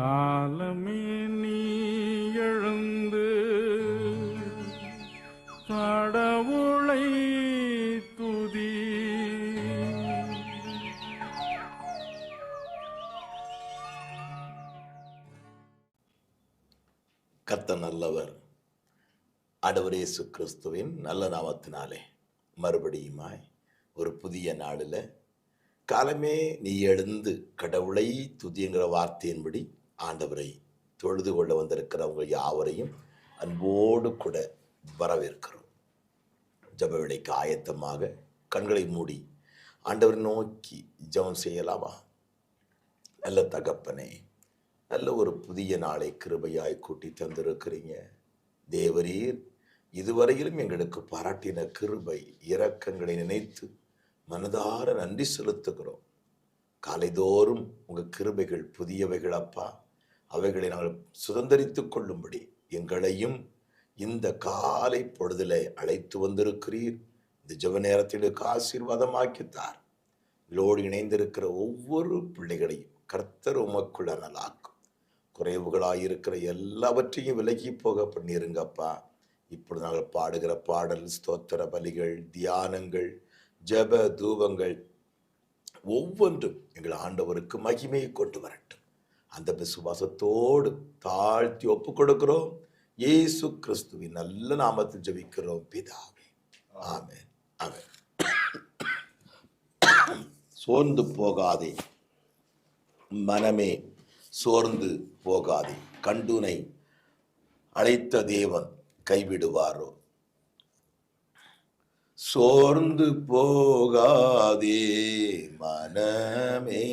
காலமே நீ எழுந்து கடவுளை துதி. கத்த நல்லவர். அடவரேசு கிறிஸ்துவின் நல்ல நாமத்தினாலே மறுபடியுமாய் ஒரு புதிய நாளில் காலமே நீ எழுந்து கடவுளை துதிங்கிற வார்த்தையின்படி ஆண்டவரை தொழுது கொள்ள வந்திருக்கிறவங்க யாவரையும் அன்போடு கூட வரவேற்கிறோம். ஜப விலைக்கு ஆயத்தமாக கண்களை மூடி ஆண்டவரை நோக்கி ஜெபம் செய்யலாமா? நல்ல தகப்பனே நல்ல ஒரு புதிய நாளை கிருபையாய் கூட்டி தந்திருக்கிறீங்க. தேவரீர் இதுவரையிலும் எங்களுக்கு பாராட்டின கிருபை இரக்கங்களை நினைத்து மனதார நன்றி செலுத்துகிறோம். காலைதோறும் உங்கள் கிருபைகள் புதியவைகள் அப்பா. அவைகளை நாங்கள் சுதந்திரித்து கொள்ளும்படி எங்களையும் இந்த காலை பொழுதில் அழைத்து வந்திருக்கிறீர். இந்த ஜெப நேரத்திற்கு ஆசீர்வாதமாக்கித்தார். இதோடு இணைந்திருக்கிற ஒவ்வொரு பிள்ளைகளையும் கர்த்தர் உமக்குள்ள நலாக்கும் குறைவுகளாயிருக்கிற எல்லாவற்றையும் விலகி போக பண்ணிருங்கப்பா. இப்பொழுது நாங்கள் பாடுகிற பாடல் ஸ்தோத்திர பலிகள் தியானங்கள் ஜெப தூபங்கள் ஒவ்வொன்றும் எங்கள் ஆண்டவருக்கு மகிமையை கொண்டு வரட்டும். அந்த விசுவாசத்தோடு தாழ்த்தி ஒப்பு கொடுக்கிறோம் இயேசு கிறிஸ்துவின் நல்ல நாமத்தில் ஜெபிக்கிறோம். பிதாவே. ஆமே ஆமே சோர்ந்து போகாதே. மனமே சோர்ந்து போகாதே. கண்டுனை அழைத்த தேவன் கைவிடுவாரோ. சோர்ந்து போகாதே மனமே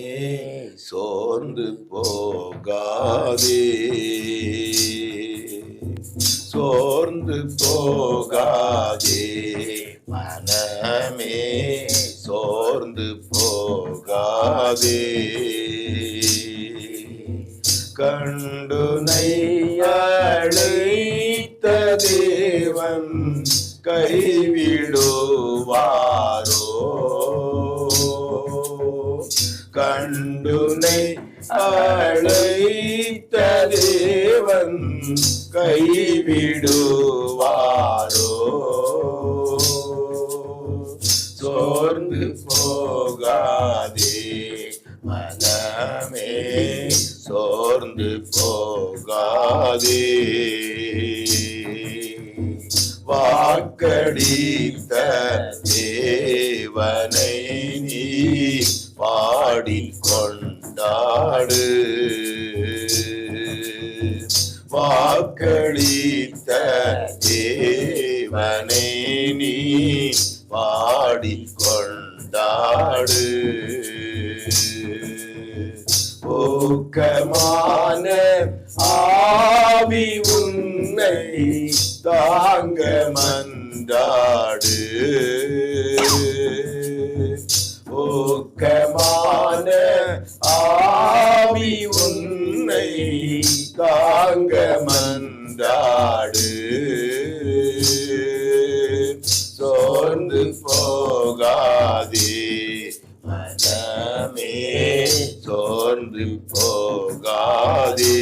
சோர்ந்து போகாதே. சோர்ந்து போகாதே மனமே சோர்ந்து போகாதே. கண்டுனை அழைத்த தேவன் கைவிடுவாரோ கண்டுனை அழைத்த தேவன் கைவிடுவாரோ சோர்ந்து போகாதே மனமே சோர்ந்து போகாதே. வாக்கடித்த தேவனை நீ பாடி கொண்டாடு. வாக்களித்த தேவனை நீ பாடி கொண்டாடு. ஊக்கமான ஆவி உன்னை தாங்க மன் மன்றாடு ஊக்கமான ஆவி உன்னை தாங்க மன்றாடு சோர்ந்து போகாதே. மனமே சோர்ந்து போகாதே.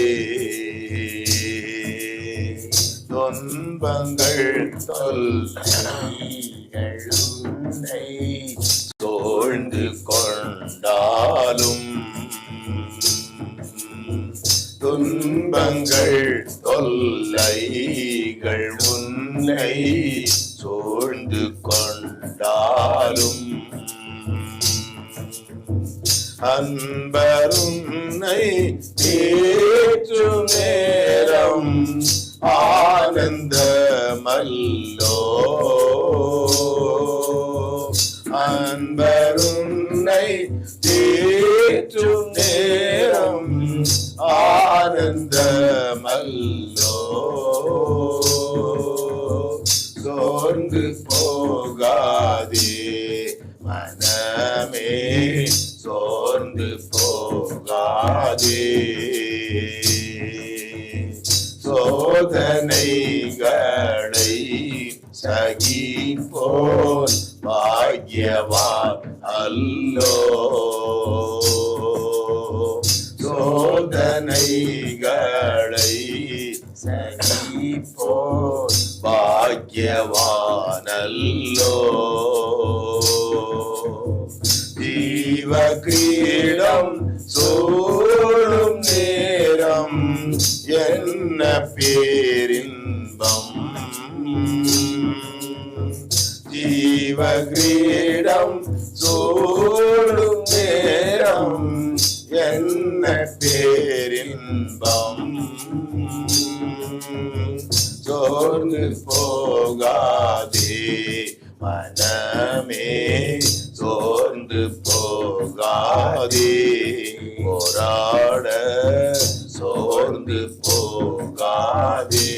துன்பங்கள் தொல்லைகள் உன்னை மனமே சோர்ந்து போகாதே. சோதனைகளை சகி போல் பாக்யவான் அல்லோ. போகாதே. மனமே சோர்ந்து போகாதே. போராட சோர்ந்து போகாதே.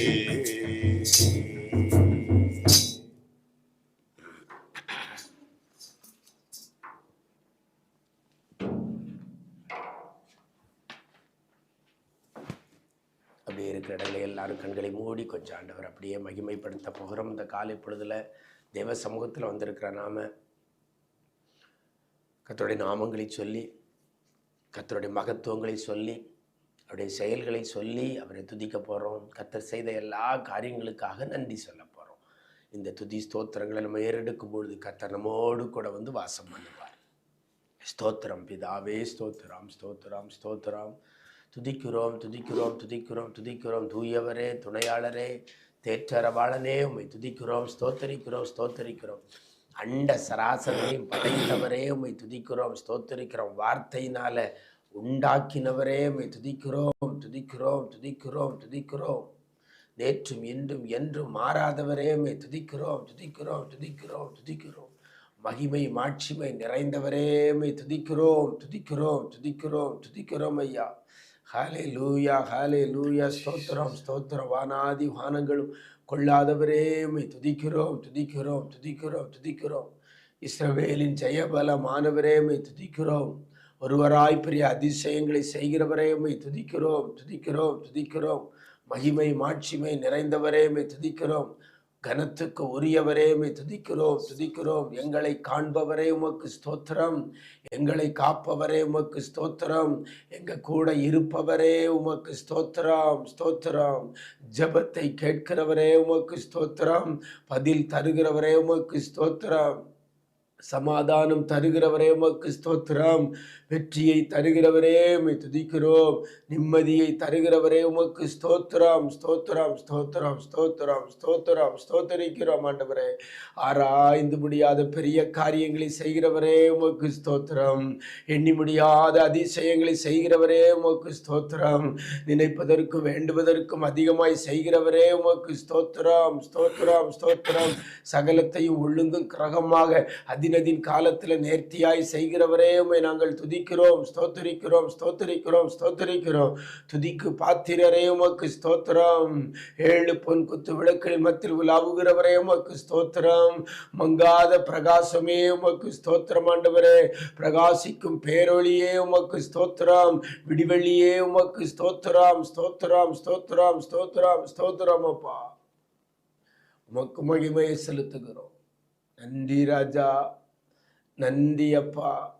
எல்லாரும் கண்களை மூடி கொஞ்சம் ஆண்டவர் அப்படியே மகிமைப்படுத்த போகிறோம். இந்த காலை பொழுதுல தேவ சமூகத்தில் வந்திருக்கிற நாம கத்தருடைய நாமங்களை சொல்லி கத்தருடைய மகத்துவங்களை சொல்லி அவருடைய செயல்களை சொல்லி அவரை துதிக்க போகிறோம் கத்தர் செய்த எல்லா காரியங்களுக்காக நன்றி சொல்ல போகிறோம் இந்த துதி ஸ்தோத்திரங்களை நம்ம ஏறெடுக்கும் பொழுது கத்தர் நம்மோடு கூட வந்து வாசம் பண்ணுவார். ஸ்தோத்திரம் பிதாவே ஸ்தோத்திரம் ஸ்தோத்திரம் ஸ்தோத்திரம். துதிக்கிறோம் துதிக்கிறோம் துதிக்கிறோம் துதிக்கிறோம். தூயவரே துணையாளரே தேற்றரவாளனே உம்மை துதிக்கிறோம் ஸ்தோத்தரிக்கிறோம் ஸ்தோத்தரிக்கிறோம். அண்ட சராசரையும் படைத்தவரே உம்மை துதிக்கிறோம் ஸ்தோத்தரிக்கிறோம். வார்த்தையினால உண்டாக்கினவரே உம்மை துதிக்கிறோம் துதிக்கிறோம் துதிக்கிறோம் துதிக்கிறோம். நேற்றும் இன்றும் என்றும் மாறாதவரே உம்மை துதிக்கிறோம் துதிக்கிறோம் துதிக்கிறோம் துதிக்கிறோம். மகிமை மாட்சிமை நிறைந்தவரே உம்மை துதிக்கிறோம் துதிக்கிறோம் துதிக்கிறோம் துதிக்கிறோம் ஐயா. ஹாலே லூயா ஹாலே லூயா ஸ்தோத்திரம் ஸ்தோத்திரம். வானாதி வானங்களும் கொள்ளாதவரே உம்மை துதிக்கிறோம் துதிக்கிறோம் துதிக்கிறோம் துதிக்கிறோம். இஸ்ரவேலின் ஜெயபலமானவரே உம்மை துதிக்கிறோம். ஒருவராய் பெரிய அதிசயங்களை செய்கிறவரே உம்மை துதிக்கிறோம் துதிக்கிறோம் துதிக்கிறோம். மகிமை மாட்சிமை நிறைந்தவரே உம்மை துதிக்கிறோம். கனத்துக்கு உரியவரே உமை துதிக்கிறோம் துதிக்கிறோம். எங்களை காண்பவரே உமக்கு ஸ்தோத்திரம். எங்களை காப்பவரே உமக்கு ஸ்தோத்திரம். எங்கள் கூட இருப்பவரே உமக்கு ஸ்தோத்திரம் ஸ்தோத்திரம். ஜெபத்தை கேட்கிறவரே உமக்கு ஸ்தோத்திரம். பதில் தருகிறவரே உமக்கு ஸ்தோத்திரம். சமாதானம் தருகிறவரே உமக்கு ஸ்தோத்திரம். வெற்றியை தருகிறவரே உமை துதிக்கிறோம். நிம்மதியை தருகிறவரே உமக்கு ஸ்தோத்திரம் ஸ்தோத்திரம் ஸ்தோத்திரம் ஸ்தோத்திரம் ஸ்தோத்திரம் ஸ்தோத்தரிக்கிறோம் ஆண்டவரே. ஆராய்ந்து முடியாத பெரிய காரியங்களை செய்கிறவரே உமக்கு ஸ்தோத்திரம். எண்ணி முடியாத அதிசயங்களை செய்கிறவரே உமக்கு ஸ்தோத்திரம். நினைப்பதற்கும் வேண்டுவதற்கும் அதிகமாய் செய்கிறவரே உமக்கு ஸ்தோத்திரம் ஸ்தோத்திரம் ஸ்தோத்திரம். சகலத்தையும் ஒழுங்கும் கிரகமாக அதினதின் காலத்தில் நேர்த்தியாய் செய்கிறவரே உமை நாங்கள் துதிக்கிறோம் ஸ்தோத்தரிக்கிறோம் ஸ்தோத்தரிக்கிறோம் ஸ்தோத்தரிக்கிறோம். துதிக்கு பாத்திரரே உமக்கு ஸ்தோத்திரம். ஏழு பொன் குத்து விளக்கில் மத்தில் உலாவுகிறவரே உமக்கு ஸ்தோத்திரம். மங்காத பிரகாசமே உமக்கு ஸ்தோத்திரம் ஆண்டவரே. பிரகாசிக்கும் பேரொழியே உமக்கு ஸ்தோத்திரம். விடிவெளியே உமக்கு ஸ்தோத்திரம். ஸ்தோத்திரம் ஸ்தோத்திரம் ஸ்தோத்திரம் ஸ்தோத்திரம் அப்பா. உமக்கு மகிமையை செலுத்துகிறோம். நன்றி ராஜா. நன்றி அப்பா.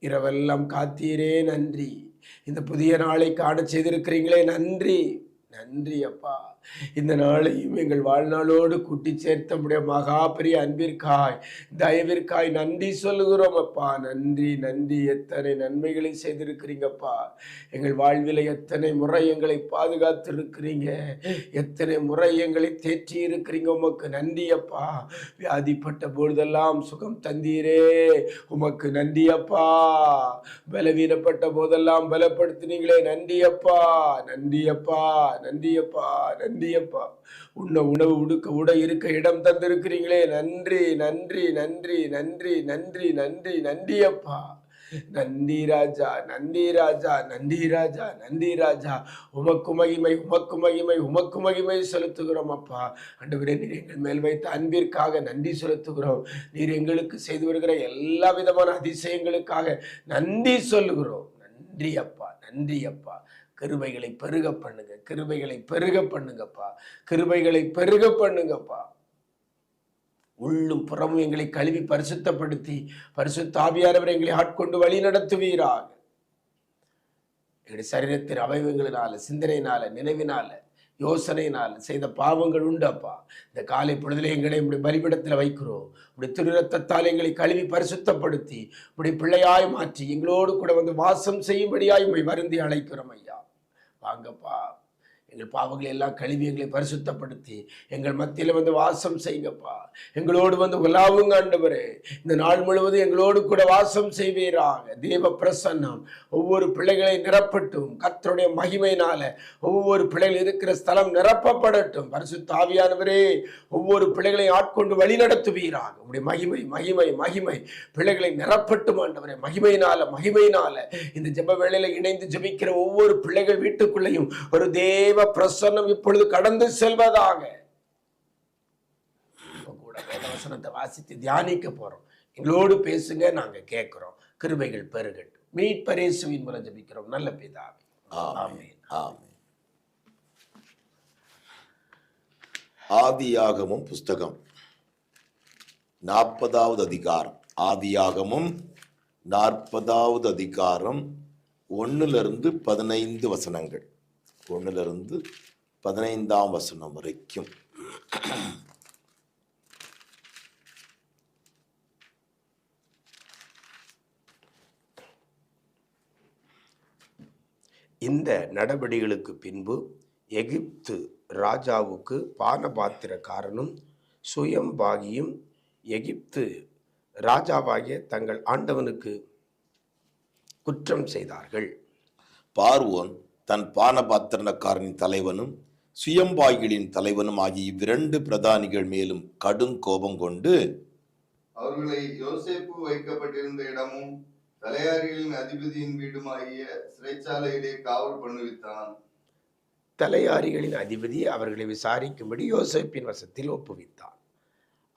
இரவெல்லாம் காத்தீரே நன்றி. இந்த புதிய நாளை காண செய்திருக்கிறீங்களே நன்றி. நன்றி அப்பா. இந்த நாளையும் எங்கள் வாழ்நாளோடு கூட்டி சேர்த்த முடிய மகா பெரிய அன்பிற்காய் தயவிற்காய் நன்றி சொல்லுகிறோம் அப்பா. நன்றி நன்றி. எத்தனை நன்மைகளை செய்திருக்கிறீங்கப்பா எங்கள் வாழ்வில் எத்தனை முறை எங்களை பாதுகாத்திருக்கிறீங்க. எத்தனை முறை எங்களை தேற்றி இருக்கிறீங்க உமக்கு நன்றி அப்பா. வியாதிப்பட்ட பொழுதெல்லாம் சுகம் தந்தீரே. உமக்கு நன்றி அப்பா. பலவீனப்பட்ட போதெல்லாம் பலப்படுத்தினீங்களே. நன்றி அப்பா. நன்றி அப்பா. நன்றி அப்பா. நன்றி அப்பா உன்னை உணவு உடுக்க உட இருக்க இடம் தந்திருக்கிறீங்களே. நன்றி நன்றி நன்றி நன்றி நன்றி நன்றி நன்றியப்பா. நந்தி ராஜா நந்தி ராஜா நந்தி ராஜா நந்தி ராஜா. உமக்கு மகிமை உமக்கு மகிமை உமக்கு மகிமை செலுத்துகிறோம் அப்பா. ஆண்டவரே நீர் எங்கள் மேல் வைத்த அன்பிற்காக நன்றி செலுத்துகிறோம். நீர் எங்களுக்கு செய்து வருகிற எல்லா விதமான அதிசயங்களுக்காக நன்றி சொல்லுகிறோம். நன்றி அப்பா நன்றி அப்பா கிருபைகளை பெருக பண்ணுங்க. கிருபைகளை பெருக பண்ணுங்கப்பா. கிருபைகளை பெருக பண்ணுங்கப்பா. உள்ளும் புறமும் எங்களை கழுவி பரிசுத்தப்படுத்தி பரிசுத்த ஆவியானவர் எங்களை ஆட்கொண்டு வழி நடத்துவீராக. எங்களுடைய சரீரத்தின் அவயவங்களினால சிந்தனையினால நினைவினால யோசனையினால் செய்த பாவங்கள் உண்டப்பா. இந்த காலை பொழுதிலே எங்களை இப்படி பலிபிடத்தில் வைக்கிறோம். இப்படி திருரத்தத்தால் எங்களை கழுவி பரிசுத்தப்படுத்தி இப்படி பிள்ளையாய் மாற்றி எங்களோடு கூட வந்து வாசம் செய்யும்படியாய் உம்மை வருந்தி அழைக்கிறோம் ஐயா. வாங்கப்பா. எங்கள் பாவங்களை எல்லாம் கழுவி எங்களை பரிசுத்தப்படுத்தி எங்கள் மத்தியில் வந்து வாசம் செய்யுங்கப்பா. எங்களோடு வந்து உலாவுங்க ஆண்டவரே. இந்த நாள் முழுவதும் எங்களோடு கூட வாசம் செய்வீராக. தேவ பிரசன்னம் ஒவ்வொரு பிள்ளைகளை நிரப்பட்டும். கத்தருடைய மகிமையினால ஒவ்வொரு பிள்ளைகள் இருக்கிற ஸ்தலம் நிரப்பப்படட்டும். பரிசுத்த ஆவியானவரே ஒவ்வொரு பிள்ளைகளையும் ஆட்கொண்டு வழி நடத்துவீராக. உடைய மகிமை மகிமை மகிமை பிள்ளைகளை நிரப்பட்டும் ஆண்டவரே. மகிமையினால மகிமையினால இந்த ஜெப வேளையில இணைந்து ஜெபிக்கிற ஒவ்வொரு பிள்ளைகள் வீட்டுக்குள்ளேயும் ஒரு தேவ பிரசன்னம் இப்பொழுது கடந்து செல்வதாக. கூட வேதவசனத்தை வாசித்து தியானிக்க போறோம். எங்களோடு பேசுங்க நாங்க கேட்கிறோம் கிருபைகள் பெருகட்டும். மீட்பரேசுவின் மூலம் ஜெபிக்கிறோம். நல்ல பிதாவே. ஆமென். ஆமென். ஆதியாகமும் புஸ்தகம் நாற்பதாவது அதிகாரம். ஆதியாகமும் நாற்பதாவது அதிகாரம் ஒன்னிலிருந்து பதினைந்து வசனங்கள். ஒன்றிலிருந்து பதினைந்தாம் வசனம் வரைக்கும். இந்த நடவடிக்கைகளுக்கு பின்பு எகிப்து ராஜாவுக்கு பானபாத்திரக்காரனும் சுயம்பாகியும் எகிப்து ராஜாவாகிய தங்கள் ஆண்டவனுக்கு குற்றம் செய்தார்கள். பார்வோன் தன் பானபாத்திரக்காரனின் தலைவனும் சுயம்பாய்களின் தலைவனும் ஆகிய இவ்விரண்டு பிரதானிகள் மேலும் கடும் கோபம் கொண்டு அவர்களை யோசேப்பு வைக்கப்பட்டிருந்த இடமும் தலையாரிகளின் அதிபதியின் வீடுமாகிய சிறைச்சாலையிலே காவல் பண்ணுவித்தான். தலையாரிகளின் அதிபதி அவர்களை விசாரிக்கும்படி யோசேப்பின் வசத்தில் ஒப்புவித்தான்.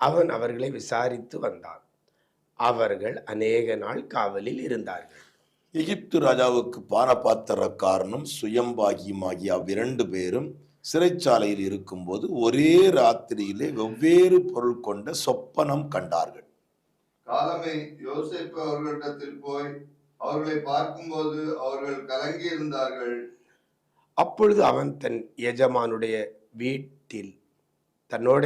அவன் அவர்களை விசாரித்து வந்தான். அவர்கள் அநேக நாள் காவலில் இருந்தார்கள். எகிப்து ராஜாவுக்கு பானபாத்திரக்காரனும் சுயம்பாகியும் ஆகிய அவ்விரண்டு பேரும் சிறைச்சாலையில் இருக்கும்போது ஒரே ராத்திரியிலே வெவ்வேறு பொருள் கொண்ட சொப்பனம் கண்டார்கள். காலமே யோசேப்பு அவர்களிடத்தில் போய் அவர்களை பார்க்கும்போது அவர்கள் கலங்கி இருந்தார்கள் அப்பொழுது அவன் தன் எஜமானுடைய வீட்டில் தன்னோட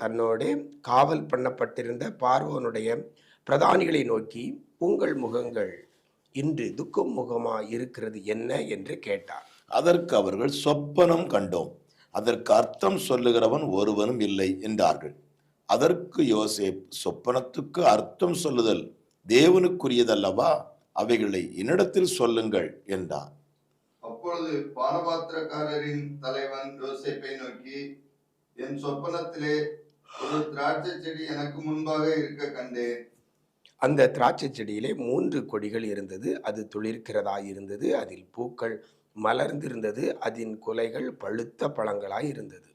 தன்னோட காவல் பண்ணப்பட்டிருந்த பார்வோனுடைய பிரதானிகளை நோக்கி உங்கள் முகங்கள் இன்று துக்கம் முகமா இருக்கிறது என்ன என்று கேட்டார். அதற்கு அவர்கள் சொப்பனம் கண்டோம். அதற்கு அர்த்தம் சொல்லுகிறவன் ஒருவனும் இல்லை என்றார்கள். அதற்கு யோசேப் சொப்பனத்துக்கு அர்த்தம் சொல்லுதல் தேவனுக்குரியதல்லவா? அவைகளை என்னிடத்தில் சொல்லுங்கள் என்றான் அப்பொழுது பானபாத்திரக்காரரின் தலைவன் யோசேப்பை நோக்கி என் சொப்பனத்திலே ஒரு திராட்சை செடி எனக்கு முன்பாக இருக்க கண்டேன். அந்த திராட்சை செடியிலே மூன்று கொடிகள் இருந்தது. அது துளிர்க்கிறதாய் இருந்தது. அதில் பூக்கள் மலர்ந்திருந்தது. அதன் குலைகள் பழுத்த பழங்களாய் இருந்தது.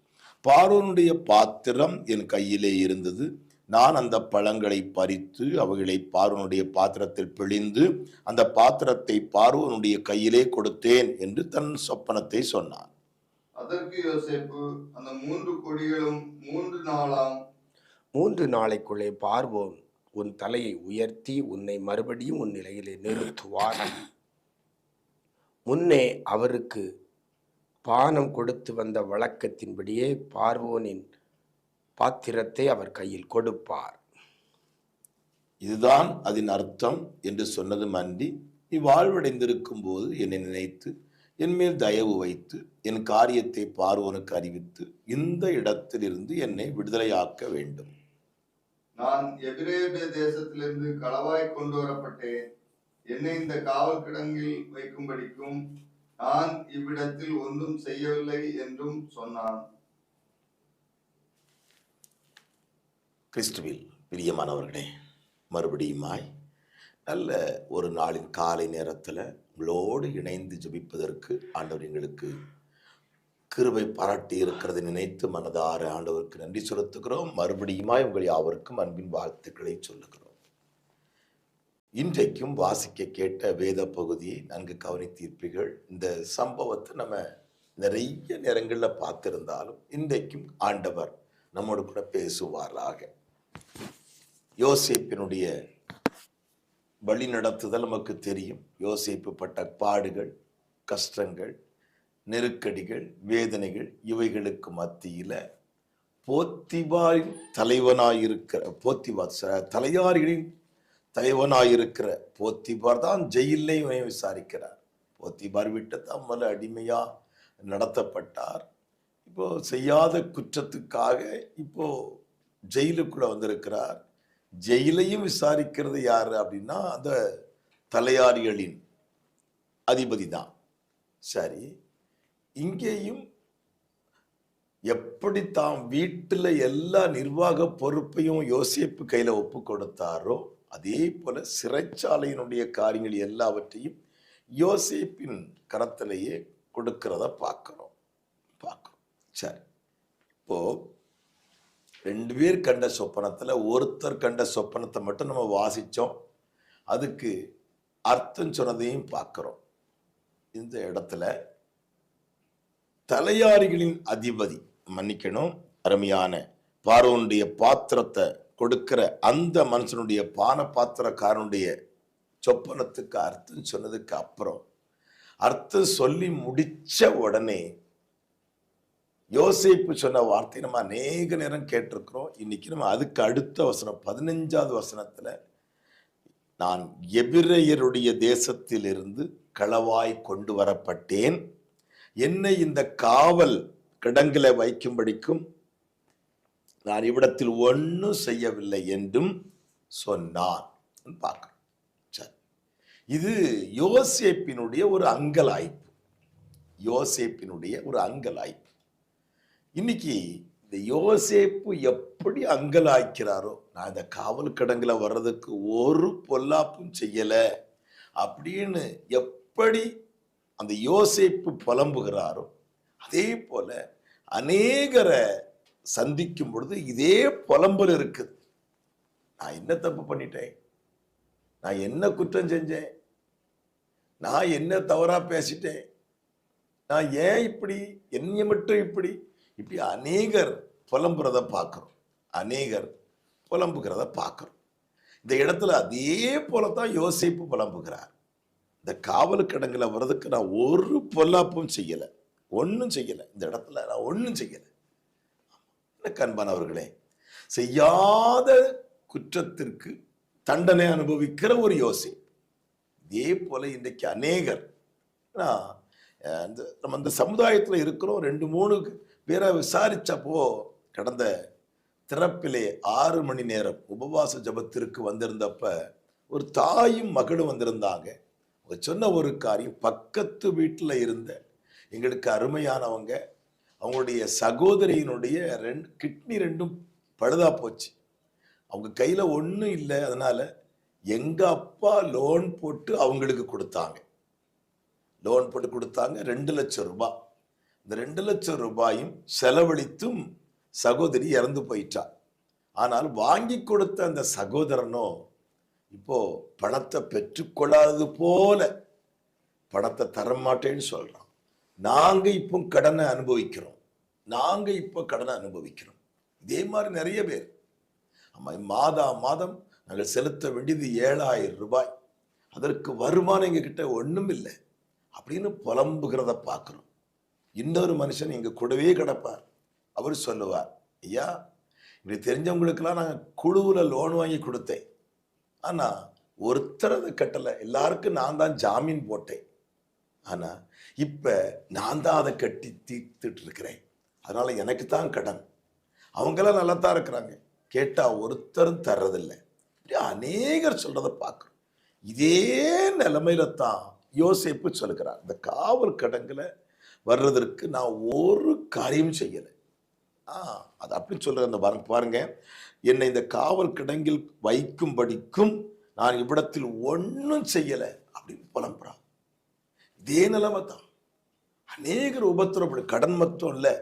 பார்வோனுடைய பாத்திரம் என் கையிலே இருந்தது. நான் அந்த பழங்களை பறித்து அவைகளை பார்வனுடைய பாத்திரத்தில் பிழிந்து அந்த பாத்திரத்தை பார்வனுடைய கையிலே கொடுத்தேன் என்று தன் சொப்பனத்தை சொன்னான். அதற்கு யோசேப்பு அந்த மூன்று கொடிகளும் மூன்று நாளாம்? மூன்று நாளைக்குள்ளே பார்வோன் உன் தலையை உயர்த்தி உன்னை மறுபடியும் உன் நிலையிலே நிறுத்துவார். முன்னே அவருக்கு பானம் கொடுத்து வந்த வழக்கத்தின்படியே பார்வோனின் பாத்திரத்தை அவர் கையில் கொடுப்பார். இதுதான் அதன் அர்த்தம் என்று சொன்னதும் அன்றி நீ வாழ்வடைந்திருக்கும் போது என்னை நினைத்து என் மேல் தயவு வைத்து என் காரியத்தை பார்வோனுக்கு அறிவித்து இந்த இடத்திலிருந்து என்னை விடுதலையாக்க வேண்டும். நான் எபிரேபிய தேசத்திலிருந்து களவாய் கொண்டு வரப்பட்டேன். என்னை இந்த காவல் கிடங்கில் வைக்கும்படிக்கும் நான் இவ்விடத்தில் ஒன்றும் செய்யவில்லை என்றும் சொன்னான். கிறிஸ்துவில் பிரியமானவர்களே மறுபடியுமாய் நல்ல ஒரு நாளின் காலை நேரத்தில் உங்களோடு இணைந்து ஜபிப்பதற்கு ஆண்டவர் எங்களுக்கு கிருபை பாராட்டி இருக்கிறதை நினைத்து மனதார ஆண்டவருக்கு நன்றி செலுத்துகிறோம். மறுபடியுமாய் உங்கள் யாவருக்கும் அன்பின் வாழ்த்துக்களை சொல்லுகிறோம். இன்றைக்கும் வாசிக்க கேட்ட வேத பகுதியை நன்கு கவனித்தீர்ப்பீர்கள். இந்த சம்பவத்தை நம்ம நிறைய நேரங்களில் பார்த்திருந்தாலும் இன்றைக்கும் ஆண்டவர் நம்மோடு கூட பேசுவாராக. யோசிப்பினுடைய வழி நடத்துதல் நமக்கு தெரியும். யோசிப்பு பட்ட பாடுகள் கஷ்டங்கள் நெருக்கடிகள் வேதனைகள் இவைகளுக்கு மத்தியில் போத்திபாரின் தலைவனாயிருக்கிற போத்திபா ச- தலையாரிகளின் தலைவனாயிருக்கிற போத்திபார் தான் ஜெயிலையும் விசாரிக்கிறார். போத்திபார் விட்டு தான் முதல்ல அடிமையாக நடத்தப்பட்டார். இப்போ செய்யாத குற்றத்துக்காக இப்போ ஜெயிலுக்குள்ள வந்திருக்கிறார். ஜெயிலையும் விசாரிக்கிறது யார் அப்படின்னா அந்த தலையாரிகளின் அதிபதி தான். சரி இங்கேயும் எப்படி தாம் வீட்டில் எல்லா நிர்வாக பொறுப்பையும் யோசிப்பு கையில் ஒப்பு கொடுத்தாரோ அதே போல சிறைச்சாலையினுடைய காரியங்கள் எல்லாவற்றையும் யோசிப்பின் கரத்திலேயே கொடுக்கிறத பார்க்குறோம். பார்க்குறோம். சரி. இப்போ ரெண்டு பேர் கண்ட சொப்பனத்தில் ஒருத்தர் கண்ட சொப்பனத்தை மட்டும் நம்ம வாசித்தோம் அதுக்கு அர்த்தம் சொன்னதையும் பார்க்குறோம். இந்த இடத்துல தலையாரிகளின் அதிபதி மன்னிக்கணும் அருமையான பார்வனுடைய பாத்திரத்தை கொடுக்கிற அந்த மனுஷனுடைய பான பாத்திரக்காரனுடைய சொப்பனத்துக்கு அர்த்தம் சொன்னதுக்கு அப்புறம் அர்த்தம் சொல்லி முடிச்ச உடனே யோசிப்பு சொன்ன வார்த்தை நம்ம அநேக நேரம் கேட்டிருக்கிறோம். இன்னைக்கு நம்ம அதுக்கு அடுத்த வசனம் பதினஞ்சாவது வசனத்துல நான் எபிரேயருடைய தேசத்திலிருந்து களவாய் கொண்டு வரப்பட்டேன். என்னை இந்த காவல் கிடங்கில வைக்கும்படிக்கும் நான் இவ்விடத்தில் ஒன்றும் செய்யவில்லை என்றும் சொன்னான். பார்க்கிறோம் சரி. இது யோசேப்பினுடைய ஒரு அங்கலாய்ப்பு. யோசேப்பினுடைய ஒரு அங்கலாய்ப்பு. இன்னைக்கு இந்த யோசேப்பு எப்படி அங்கலாய்க்கிறாரோ நான் இந்த காவல் கிடங்குல வர்றதுக்கு ஒரு பொல்லாப்பும் செய்யலை அப்படின்னு எப்படி அந்த யோசிப்பு புலம்புகிறாரோ அதே போல அநேகரை சந்திக்கும் பொழுது இதே புலம்பல் இருக்குது. நான் என்ன தப்பு பண்ணிட்டேன்? நான் என்ன குற்றம் செஞ்சேன்? நான் என்ன தவறா பேசிட்டேன்? நான் ஏன் இப்படி என்னை மட்டும் இப்படி? இப்படி அநேகர் புலம்புறத பார்க்குறோம். அநேகர் புலம்புகிறத பார்க்குறோம். இந்த இடத்துல அதே போலத்தான் யோசிப்பு புலம்புகிறார். இந்த காவல் கிடங்குல வர்றதுக்கு நான் ஒரு பொல்லாப்பும் செய்யலை. ஒன்றும் செய்யலை. இந்த இடத்துல நான் ஒன்றும் செய்யலை. என்ன அன்பானவர்களே செய்யாத குற்றத்திற்கு தண்டனை அனுபவிக்கிற ஒரு யோசி. இதே போல இன்றைக்கு அநேகர் இந்த நம்ம இந்த சமுதாயத்தில் இருக்கிறோம் ரெண்டு மூணு பேரை விசாரிச்சப்போ கடந்த திறப்பிலே ஆறு மணி நேரம் உபவாச ஜபத்திற்கு வந்திருந்தப்ப ஒரு தாயும் மகளும் வந்திருந்தாங்க. சொன்ன ஒரு காரியம் பக்கத்து வீட்டில் இருந்த எங்களுக்கு அருமையானவங்க அவங்களுடைய சகோதரியினுடைய ரெண்டு கிட்னி ரெண்டும் பழுதாக போச்சு. அவங்க கையில் ஒன்றும் இல்லை அதனால் எங்கள் அப்பா லோன் போட்டு அவங்களுக்கு கொடுத்தாங்க. லோன் போட்டு கொடுத்தாங்க ரெண்டு லட்சம் ரூபாய் இந்த ரெண்டு லட்சம் ரூபாயும் செலவழித்தும் சகோதரி இறந்து போயிட்டா. ஆனால் வாங்கி கொடுத்த அந்த சகோதரனோ இப்போது பணத்தை பெற்றுக்கொள்ளாதது போல பணத்தை தரமாட்டேன்னு சொல்கிறோம் நாங்கள் இப்போ கடனை அனுபவிக்கிறோம். நாங்கள் இப்போ கடனை அனுபவிக்கிறோம். இதே மாதிரி நிறைய பேர். ஆமாம் மாதா மாதம் நாங்கள் செலுத்த வேண்டியது ஏழாயிரம் ரூபாய். அதற்கு வருமானம் எங்ககிட்ட ஒன்றும் இல்லை. அப்படின்னு புலம்புகிறத பார்க்குறோம். இன்னொரு மனுஷன் இங்கே கூடவே கிடப்பார். அவர் சொல்லுவார் ஐயா இப்படி தெரிஞ்சவங்களுக்கெல்லாம் நாங்கள் குழுவில் லோன் வாங்கி கொடுத்தேன். ஆனால் ஒருத்தர் அதை கட்டலை. எல்லாருக்கும் நான் தான் ஜாமீன் போட்டேன். ஆனால் இப்போ நான் தான் அதை கட்டி தீர்த்துட்டு இருக்கிறேன். அதனால் எனக்கு தான் கடன். அவங்கெல்லாம் நல்லா தான் இருக்கிறாங்க. கேட்டால் ஒருத்தரும் தர்றதில்லை. இப்படி அநேகர் சொல்கிறத பார்க்குறோம் இதே நிலமையில தான் யோசிப்பு சொல்கிறார் இந்த காவல் கடங்களை வர்றதற்கு நான் ஒரு காரியம் செய்யலை. ஆ அது அப்படி சொல்கிற அந்த பாருங்க. பாருங்கள் என்னை இந்த காவல் கிடங்கில் வைக்கும்படிக்கும் நான் இவ்விடத்தில் ஒன்றும் செய்யலை அப்படின்னு புலம்புறான். இதே நிலைமை தான் அநேகர் உபத்திரப்படும் கடன் மட்டும் இல்லை.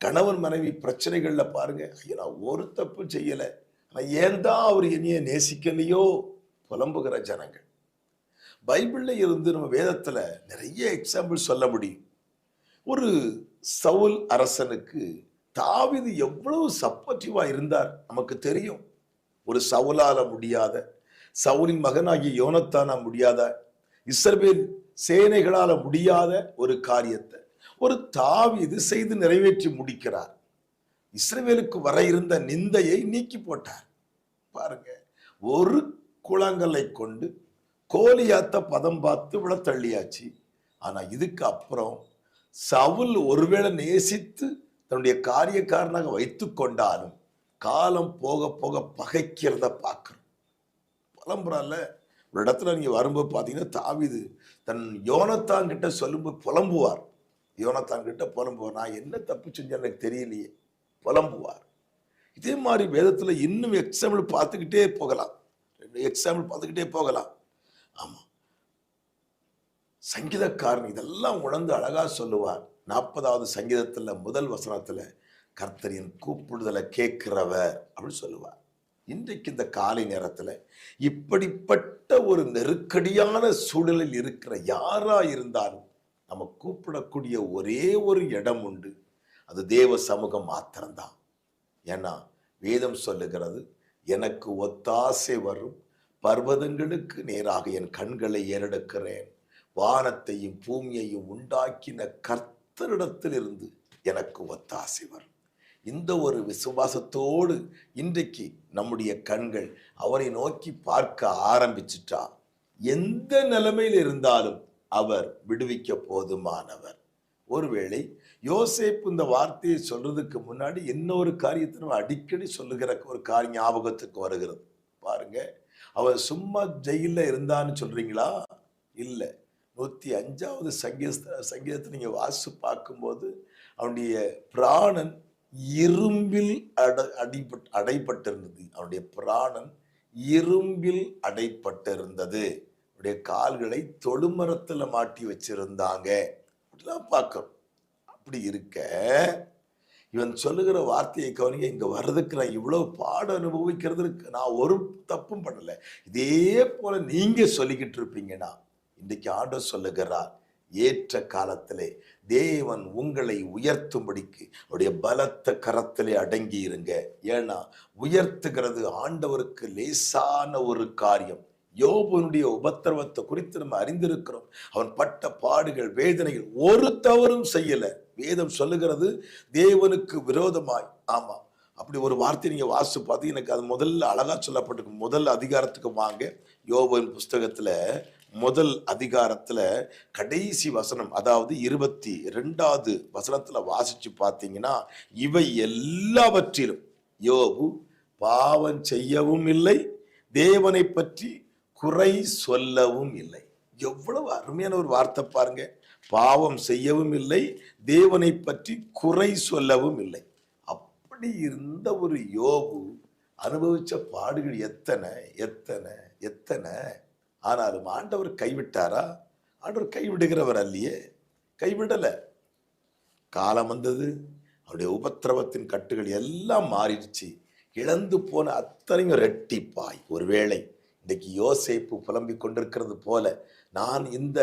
கணவன் மனைவி பிரச்சனைகளில் பாருங்க ஐயோ நான் ஒரு தப்பு செய்யலை. ஆனால் ஏன் தான் அவர் என்னைய நேசிக்கலையோ? புலம்புகிற ஜனங்கள். பைபிளில் இருந்து நம்ம வேதத்தில் நிறைய எக்ஸாம்பிள் சொல்ல முடியும். ஒரு சவுல் அரசனுக்கு தாவிது எவ்வளவு சப்போர்ட்டிவா இருந்தார் நமக்கு தெரியும். ஒரு சவுலால முடியாத சவுலின் மகனாகிய யோனத்தானா முடியாத இஸ்ரவேல் சேனைகளால முடியாத ஒரு காரியத்தை ஒரு தாவிது செய்து நிறைவேற்றி முடிக்கிறார். இஸ்ரவேலுக்கு வர இருந்த நிந்தையை நீக்கி போட்டார். பாருங்க ஒரு குளங்களை கொண்டு கோலியாத்த பதம் பார்த்து விட தள்ளியாச்சு ஆனா இதுக்கு அப்புறம் சவுல் ஒருவேளை நேசித்து தன்னுடைய காரியக்காரனாக வைத்து கொண்டாலும் காலம் போக போக பகைக்கிறத பார்க்குறோம். புலம்புறால ஒரு இடத்துல நீங்கள் வரும்போது பார்த்தீங்கன்னா தாவிது தன் யோனத்தான் கிட்ட சொல்லும்போது புலம்புவார். யோனத்தான் கிட்ட புலம்புவார். நான் என்ன தப்பு செஞ்சேன் எனக்கு தெரியலையே. புலம்புவார். இதே மாதிரி வேதத்தில் இன்னும் எக்ஸாம்பிள் பார்த்துக்கிட்டே போகலாம். எக்ஸாம்பிள் பார்த்துக்கிட்டே போகலாம். ஆமாம் சங்கீதக்காரன் இதெல்லாம் உணர்ந்து அழகாக சொல்லுவார். நாற்பதாவது சங்கீதத்தில் முதல் வசனத்தில் கர்த்தரின் கூப்பிடுதலை கேட்கிறவர் அப்படின்னு சொல்லுவார். இன்றைக்கு இந்த காலை நேரத்தில் இப்படிப்பட்ட ஒரு நெருக்கடியான சூழலில் இருக்கிற யாராக இருந்தாலும் நம்ம கூப்பிடக்கூடிய ஒரே ஒரு இடம் உண்டு. அது தேவ சமூகம் மாத்திரம்தான். ஏன்னா வேதம் சொல்லுகிறது எனக்கு ஒத்தாசை வரும் பர்வதங்களுக்கு நேராக என் கண்களை ஏறெடுக்கிறேன். வானத்தையும் பூமியையும் உண்டாக்கின கர்த்த கர்த்தரிடத்திலிருந்து எனக்கு ஒத்தாசை வரும். இந்த ஒரு விசுவாசத்தோடு இன்றைக்கு நம்முடைய கண்கள் அவரை நோக்கி பார்க்க ஆரம்பிச்சிட்டா. எந்த நிலைமையில் இருந்தாலும் அவர் விடுவிக்க போதுமானவர். ஒருவேளை யோசேப்பு இந்த வார்த்தையை சொல்றதுக்கு முன்னாடி இன்னொரு காரியத்தை நம்ம அடிக்கடி சொல்லுகிற ஒரு காரியம் ஞாபகத்துக்கு வருகிறது. பாருங்க. அவன் சும்மா ஜெயில இருந்தான்னு சொல்றீங்களா? இல்லை. நூற்றி அஞ்சாவது சங்கீத சங்கீதத்தை நீங்கள் வாசி பார்க்கும்போது அவனுடைய பிராணன் இரும்பில் அட அடிபட் அடைப்பட்டிருந்தது. அவனுடைய பிராணன் இரும்பில் அடைப்பட்டிருந்தது. அவனுடைய கால்களை தொழுமரத்தில் மாட்டி வச்சிருந்தாங்க. அப்படிலாம் பார்க்கிறோம். அப்படி இருக்க இவன் சொல்லுகிற வார்த்தையை கவனிங்க இங்கே வர்றதுக்கு நான் இவ்வளோ பாடம் அனுபவிக்கிறதுக்கு நான் ஒரு தப்பும் பண்ணலை. இதே போல நீங்கள் சொல்லிக்கிட்டு இருப்பீங்கன்னா இன்றைக்கு ஆண்டவர் சொல்லுகிறார் ஏற்ற காலத்திலே தேவன் உங்களை உயர்த்தும்படிக்கு அவருடைய பலத்த கரத்திலே அடங்கி இருங்க ஏன்னா உயர்த்துகிறது ஆண்டவருக்கு லேசான ஒரு காரியம். யோபனுடைய உபத்திரவத்தை குறித்து நம்ம அறிந்திருக்கிறோம். அவன் பட்ட பாடுகள் வேதனைகள் ஒரு தவறும் செய்யல. வேதம் சொல்லுகிறது தேவனுக்கு விரோதமாய். ஆமா அப்படி ஒரு வார்த்தை நீங்க வாசு பார்த்து எனக்கு அது முதல்ல அழகா சொல்லப்பட்டிருக்கு. முதல் அதிகாரத்துக்கு வாங்க. யோபன் புஸ்தகத்துல முதல் அதிகாரத்துல கடைசி வசனம் அதாவது இருபத்தி ரெண்டாவது வசனத்துல வாசிச்சு பார்த்தீங்கன்னா இவை எல்லாவற்றிலும் யோபு பாவம் செய்யவும் இல்லை தேவனை பற்றி குறை சொல்லவும் இல்லை. எவ்வளவு அருமையான ஒரு வார்த்தை பாருங்க. பாவம் செய்யவும் இல்லை தேவனை பற்றி குறை சொல்லவும் இல்லை. அப்படி இருந்த ஒரு யோபு அனுபவிச்ச பாடுகள் எத்தனை எத்தனை எத்தனை? ஆனாலும் ஆண்டவர் கைவிட்டாரா? ஆண்டவர் கைவிடுகிறவர் அல்லையே. கைவிடலை. காலம் வந்தது. அவருடைய உபத்திரவத்தின் கட்டுகள் எல்லாம் மாறிடுச்சு. இழந்து போன அத்தனையும் ரெட்டிப்பாய் ஒருவேளை இன்றைக்கு யோசேப்பு புலம்பிக் கொண்டிருக்கிறது போல நான் இந்த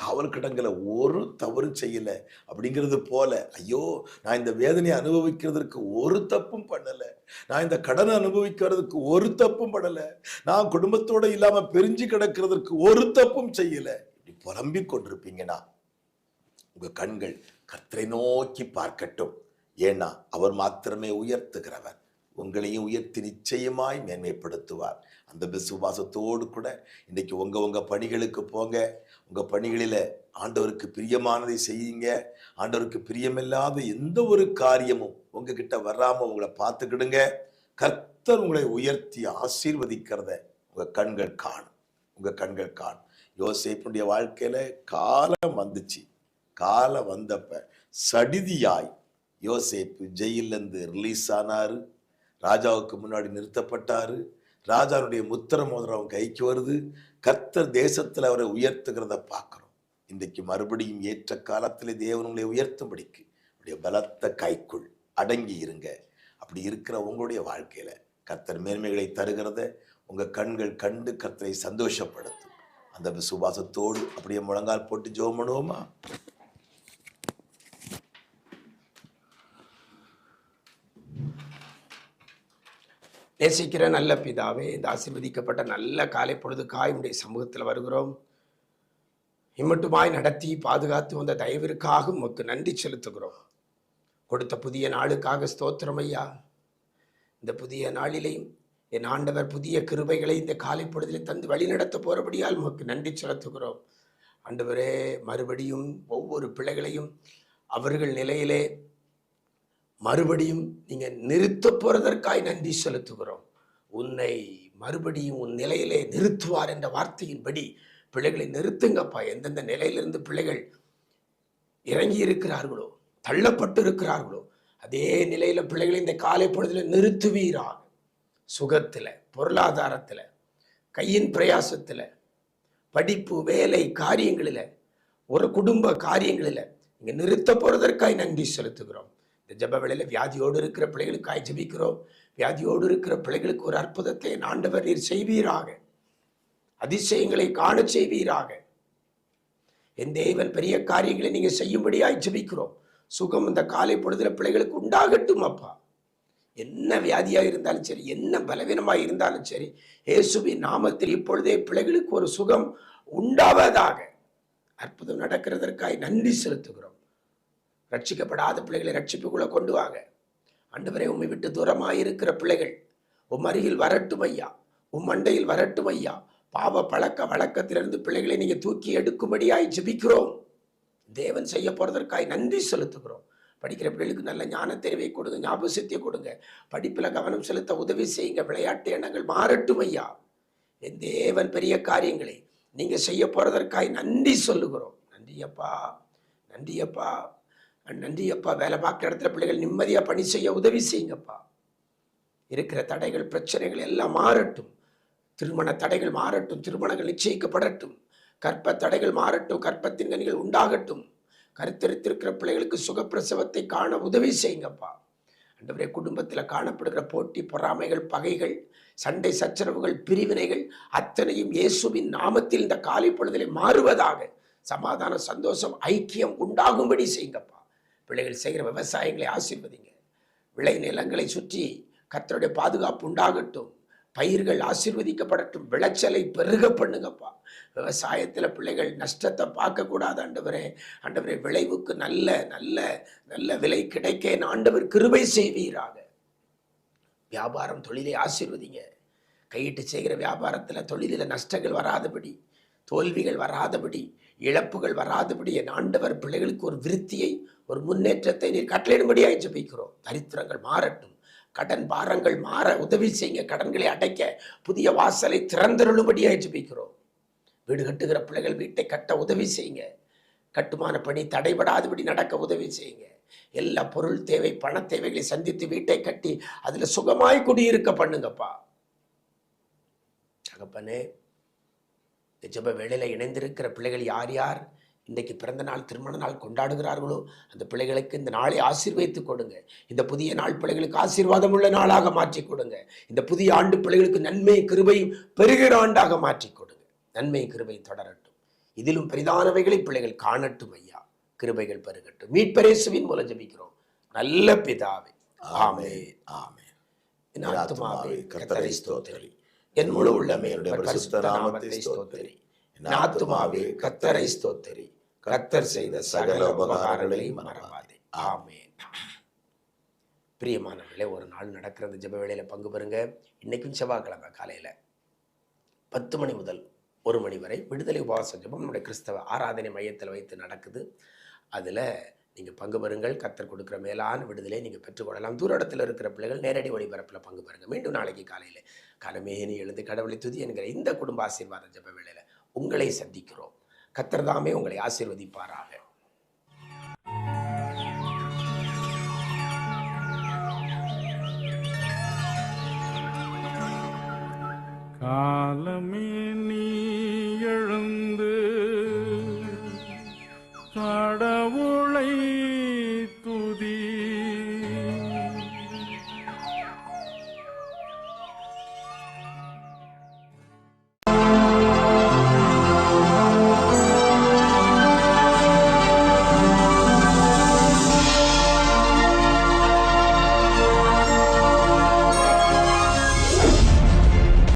காவல் கடங்களை ஒரு தவறு செய்யலை அப்படிங்கிறது போல ஐயோ நான் இந்த வேதனையை அனுபவிக்கிறதுக்கு ஒரு தப்பும் பண்ணலை. நான் இந்த கடனை அனுபவிக்கிறதுக்கு ஒரு தப்பும் பண்ணலை. நான் குடும்பத்தோடு இல்லாமல் பிரிஞ்சு கிடக்கிறதுக்கு ஒரு தப்பும் செய்யலை. இப்படி புலம்பிக் கொண்டிருப்பீங்கன்னா உங்கள் கண்கள் கர்த்தரை நோக்கி பார்க்கட்டும். ஏன்னா அவர் மாத்திரமே உயர்த்துகிறவர். உங்களையும் உயர்த்தி நிச்சயமாய் மேன்மைப்படுத்துவார். அந்த விசுவாசத்தோடு கூட இன்னைக்கு உங்கள் உங்கள் பணிகளுக்கு போங்க. உங்கள் பணிகளில் ஆண்டவருக்கு பிரியமானதை செய்யுங்க. ஆண்டவருக்கு பிரியமில்லாத எந்த ஒரு காரியமும் உங்ககிட்ட வராமல் உங்களை பார்த்துக்கிடுங்க. கர்த்தர் உங்களை உயர்த்தி ஆசீர்வதிக்கிறத உங்கள் கண்கள் காணும். உங்கள் கண்கள் காணும். யோசேப்புடைய வாழ்க்கையில் காலம் வந்துச்சு. காலம் வந்தப்ப சடிதியாய் யோசேப்பு ஜெயிலேருந்து ரிலீஸ் ஆனார். ராஜாவுக்கு முன்னாடி நிறுத்தப்பட்டாரு. ராஜாவுடைய முத்திர மோதிரம் அவன் கைக்கு வருது. கர்த்தர் தேசத்தில் அவரை உயர்த்துகிறத பார்க்குறோம். இன்றைக்கு மறுபடியும் ஏற்ற காலத்திலே தேவன் உங்களை உயர்த்தும்படிக்கு உடைய பலத்த கைக்குள் அடங்கி இருங்க. அப்படி இருக்கிற உங்களுடைய வாழ்க்கையில் கர்த்தர் மேன்மைகளை தருகிறத உங்கள் கண்கள் கண்டு கர்த்தரை சந்தோஷப்படுத்தும். அந்த விசுவாசத்தோடு அப்படியே முழங்கால் போட்டு ஜோமனுவோமா பண்ணுவோமா? நேசிக்கிற நல்ல பிதாவே இந்த ஆசிர்வதிக்கப்பட்ட நல்ல காலை பொழுது உடைய சமூகத்தில் வருகிறோம். இம்மட்டுமாய் நடத்தி பாதுகாத்து வந்த தயவிற்காக உமக்கு நன்றி செலுத்துகிறோம். கொடுத்த புதிய நாளுக்காக ஸ்தோத்திரம் ஐயா. இந்த புதிய நாளிலையும் என் ஆண்டவர் புதிய கிருபைகளை இந்த காலை பொழுதிலே தந்து வழிநடத்த போகிறபடியால் உமக்கு நன்றி செலுத்துகிறோம். ஆண்டவரே மறுபடியும் ஒவ்வொரு பிள்ளைகளையும் அவர்கள் நிலையிலே மறுபடியும் நீங்கள் நிறுத்த போகிறதற்காய் நன்றி செலுத்துகிறோம். உன்னை மறுபடியும் உன் நிலையிலே நிறுத்துவார் என்ற வார்த்தையின்படி பிள்ளைகளை நிறுத்துங்கப்பா. எந்தெந்த நிலையிலிருந்து பிள்ளைகள் இறங்கி இருக்கிறார்களோ தள்ளப்பட்டு இருக்கிறார்களோ அதே நிலையில் பிள்ளைகளை இந்த காலை பொழுதில் நிறுத்துவீராக சுகத்தில் பொருளாதாரத்தில் கையின் பிரயாசத்தில் படிப்பு வேலை காரியங்களில் ஒரு குடும்ப காரியங்களில் இங்கே நிறுத்த போகிறதற்காய் நன்றி செலுத்துகிறோம். இந்த ஜப வேளையில் வியாதியோடு இருக்கிற பிள்ளைகளுக்காய் ஜபிக்கிறோம். வியாதியோடு இருக்கிற பிள்ளைகளுக்கு ஒரு அற்புதத்தை ஆண்டவர் நீர் செய்வீராக. அதிசயங்களை காண செய்வீராக. என் தேவன் பெரிய காரியங்களை நீங்க செய்யும்படியாய் ஜபிக்கிறோம். சுகம் இந்த காலை பொழுதுல பிள்ளைகளுக்கு உண்டாகட்டும் அப்பா. என்ன வியாதியா இருந்தாலும் சரி என்ன பலவீனமாக இருந்தாலும் சரி இயேசுவின் நாமத்தில் இப்பொழுதே பிள்ளைகளுக்கு ஒரு சுகம் உண்டாவதாக. அற்புதம் நடக்கிறதற்காய் நன்றி செலுத்துகிறோம். ரட்சிக்கப்படாத பிள்ளைகளை ரட்சிப்புக்குள்ளே கொண்டு வாங்க. அண்டவரை உண்மை விட்டு தூரமாக இருக்கிற பிள்ளைகள் உம் அருகில் வரட்டும் ஐயா உம் மண்டையில் வரட்டும் ஐயா. பாவ பழக்க வழக்கத்திலிருந்து பிள்ளைகளை நீங்கள் தூக்கி எடுக்கும்படியாய் ஜபிக்கிறோம். தேவன் செய்ய போகிறதற்காய் நன்றி செலுத்துகிறோம். படிக்கிற பிள்ளைகளுக்கு நல்ல ஞான தெரிவை கொடுங்க ஞாபக சக்தியை கொடுங்க. படிப்பில் கவனம் செலுத்த உதவி செய்யுங்க. விளையாட்டு எண்ணங்கள் மாறட்டும் ஐயா. என் தேவன் பெரிய காரியங்களை நீங்கள் செய்ய போகிறதற்காய் நன்றி சொல்லுகிறோம். நன்றியப்பா நன்றியப்பா. நன்றி அப்பா வேலை பார்க்குற இடத்துல பிள்ளைகள் நிம்மதியாக பணி செய்ய உதவி செய்யுங்கப்பா. இருக்கிற தடைகள் பிரச்சனைகள் எல்லாம் மாறட்டும். திருமண தடைகள் மாறட்டும். திருமணங்கள் நிச்சயிக்கப்படட்டும். கற்ப தடைகள் மாறட்டும். கற்பத்தின் கனிகள் உண்டாகட்டும். கருத்தரித்திருக்கிற பிள்ளைகளுக்கு சுகப்பிரசவத்தை காண உதவி செய்யுங்கப்பா. அண்டவரே குடும்பத்தில் காணப்படுகிற போட்டி பொறாமைகள் பகைகள் சண்டை சச்சரவுகள் பிரிவினைகள் அத்தனையும் இயேசுவின் நாமத்தில் இந்த காலை பொழுதிலே மாறுவதாக சமாதான சந்தோஷம் ஐக்கியம் உண்டாகும்படி செய்யுங்கப்பா. பிள்ளைகள் செய்கிற விவசாயங்களை ஆசீர்வதிங்க. விளை நிலங்களை சுற்றி கத்தருடைய பாதுகாப்பு உண்டாகட்டும். பயிர்கள் ஆசிர்வதிக்கப்படட்டும். விளைச்சலை பெருக பண்ணுங்கப்பா. விவசாயத்தில் பிள்ளைகள் நஷ்டத்தை பார்க்கக்கூடாது ஆண்டவரே. ஆண்டவரே விளைவுக்கு நல்ல நல்ல நல்ல விலை கிடைக்க என் ஆண்டவர் கிருபை செய்வீராக. வியாபாரம் தொழிலை ஆசீர்வதிங்க. கையிட்டு செய்கிற வியாபாரத்தில் தொழிலில் நஷ்டங்கள் வராதபடி தோல்விகள் வராதபடி இழப்புகள் வராதபடி என் ஆண்டவர் பிள்ளைகளுக்கு ஒரு விருத்தியை ஒரு முன்னேற்றத்தை நீர் கட்டளையிடும்படியாக ஜபிக்கிறோம். தரித்திரங்கள் மாறட்டும். கடன் பாரங்கள் மாற உதவி செய்யுங்க கடன்களை அடைக்க புதிய வாசலை திறந்தருளும்படியாய் ஜபிக்கிறோம். வீடு கட்டுகிற பிள்ளைகள் வீட்டை கட்ட உதவி செய்யுங்க. கட்டுமான பணி தடைபடாதபடி நடக்க உதவி செய்யுங்க. எல்லா பொருள் தேவை பண தேவைகளை சந்தித்து வீட்டை கட்டி அதில் சுகமாய் குடியிருக்க பண்ணுங்கப்பா. தகப்பனே ஜப வேலையில் இணைந்திருக்கிற பிள்ளைகள் யார் யார்? இன்றைக்கு பிறந்த நாள் திருமண நாள் கொண்டாடுகிறார்களோ அந்த பிள்ளைகளுக்கு இந்த நாளை ஆசீர்வதித்து கொடுங்க. இந்த புதிய நாள் பிள்ளைகளுக்கு ஆசீர்வாதம் உள்ள நாளாக மாற்றி கொடுங்க. இந்த புதிய ஆண்டு பிள்ளைகளுக்கு நன்மை கிருபையும் பெருகிற ஆண்டாக மாற்றி கொடுங்க. நன்மை கிருபை தொடரட்டும். இதிலும் பெரிதானவைகளை பிள்ளைகள் காணட்டும் ஐயா. கிருபைகள் பெருகட்டும். மீட்பரேசுவின் மூலம் ஜெபிக்கிறோம். நல்ல பிதாவே. ஆமென். ஆமென். என் ஆத்துமாவே கர்த்தரை ஸ்தோத்திரி. என் முழு உள்ளமே என்னுடைய பரிசுத்த நாமத்தை ஸ்தோத்திரி. என் ஆத்துமாவே கர்த்தரை ஸ்தோத்திரி. கர்த்தர் செய்த சகல உபகாரங்களையும் மறவாதே. ஆமென். பிரியமானவர்களே ஒரு நாள் நடக்கிற அந்த ஜெப வேளையில பங்கு பெறுங்க. இன்னைக்கும் செவ்வாய்க்கிழமை காலையில பத்து மணி முதல் ஒரு மணி வரை விடுதலை உபவாச ஜெபம் நம்முடைய கிறிஸ்தவ ஆராதனை மையத்தில் வைத்து நடக்குது. அதில் நீங்கள் பங்கு பெறுங்கள். கத்தர் கொடுக்குற மேலான விடுதலை நீங்கள் பெற்றுக்கொள்ளலாம். தூர இடத்துல இருக்கிற பிள்ளைகள் நேரடி ஒளிபரப்பில் பங்கு பெறுங்க. மீண்டும் நாளைக்கு காலையில் காலமேனி எழுந்து கடவுளை துதி என்கிற இந்த குடும்ப ஆசீர்வாத ஜெப வேளையில் உங்களை சந்திக்கிறோம். கத்தர் தாமே உங்களை ஆசிர்வதிப்பாராக. காலமே நீ